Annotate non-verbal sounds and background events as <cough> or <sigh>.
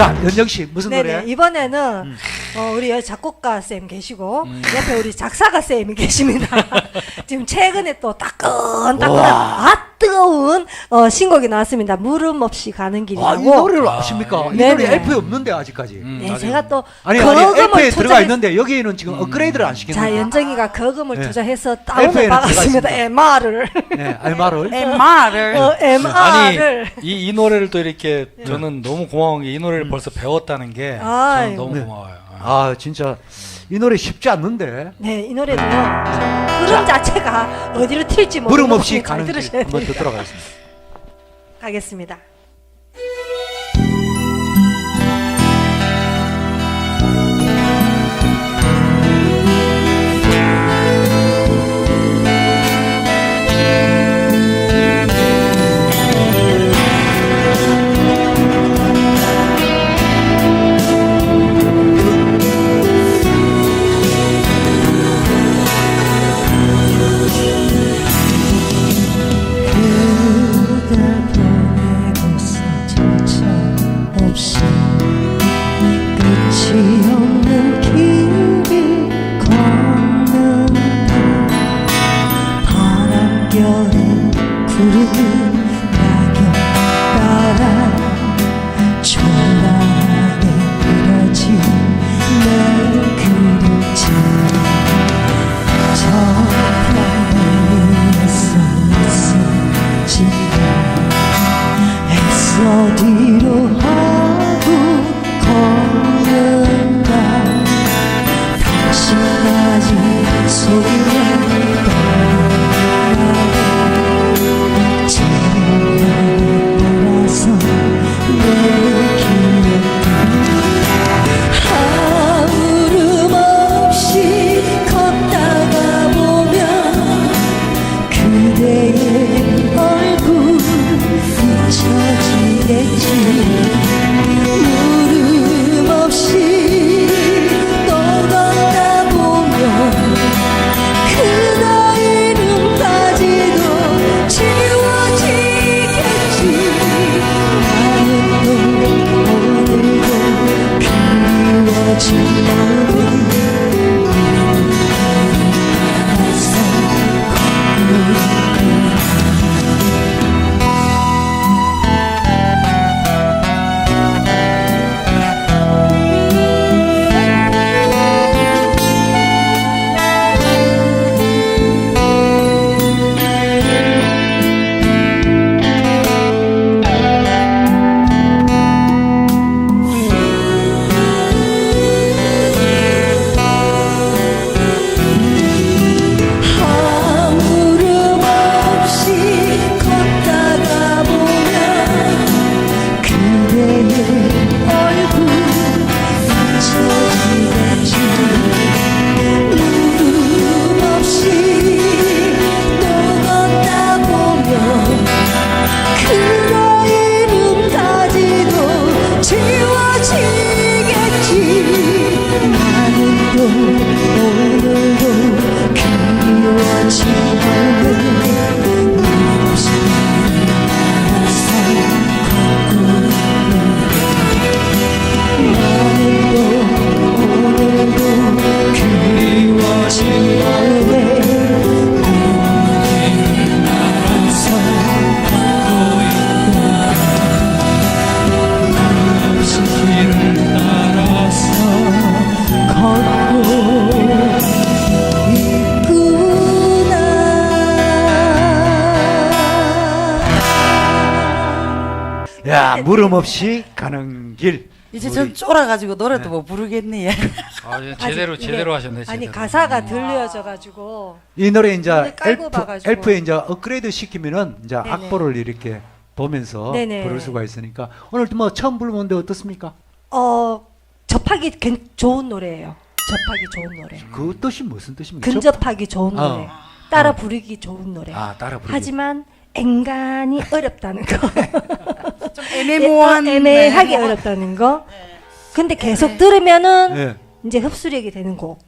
자, 연정 씨 무슨 네네 노래? 이번에는 음. 어, 우리 여기 작곡가 쌤 계시고 음. 옆에 우리 작사가 쌤이 <laughs> 계십니다. <laughs> 지금 최근에 또 따끈따끈한 와. 아 뜨거운 어, 신곡이 나왔습니다. 물음 없이 가는 아, 이 길이라고. 노래를 아, 아십니까? 이 네네. 노래 LP에 없는데 아직까지. 음, 네, 아직- 제가 또 아니 아니 거금을 LP에 들어가 투자했- 있는데 여기에는 지금 업그레이드를 안 시키는 자 거예요. 연정이가 거금을 네. 투자해서 다운을 들어가 받았습니다. MR을 네, 알마를. MR을 <laughs> 어, 아니 MR을 이, 이 노래를 또 이렇게 저는 너무 고마운 게 이 노래를 벌써 배웠다는 게 아이고. 저는 너무 네. 고마워요. 아, 진짜 이 노래 쉽지 않는데. 네, 이 노래는요. 흐름 자체가 어디로 튈지 모르는 물음 없이 잘 가는 길 들으셔야 한번 됩니다. 듣도록 하겠습니다. 가겠습니다. sorrir. 그대의 얼굴 비춰 야, 물음 없이 가는 길. 이제 우리- 전 쫄아가지고 노래도 못 부르겠네. <laughs> 아, 이제 제대로 아직 제대로 하셨네. 제대로. 아니 가사가 들려져 가지고 이 노래 이제 깔고 엘프, 봐가지고. 엘프에 이제 업그레이드 시키면은 이제 네네. 악보를 이렇게 보면서 네네. 부를 수가 있으니까 오늘 뭐 처음 부르는데 어떻습니까? 어 접하기 괜- 좋은 노래예요. 접하기 좋은 노래. 그 뜻이 무슨 뜻입니까? 근접하기 좋은 어. 노래. 따라 부르기 좋은 노래. 아, 따라 부르기. 하지만 앵간히 어렵다는 거. <laughs> 좀 애매모호한 애- 애매하게 네. 어렵다는 거. 근데 계속 들으면은 예. 이제 흡수력이 되는 곡.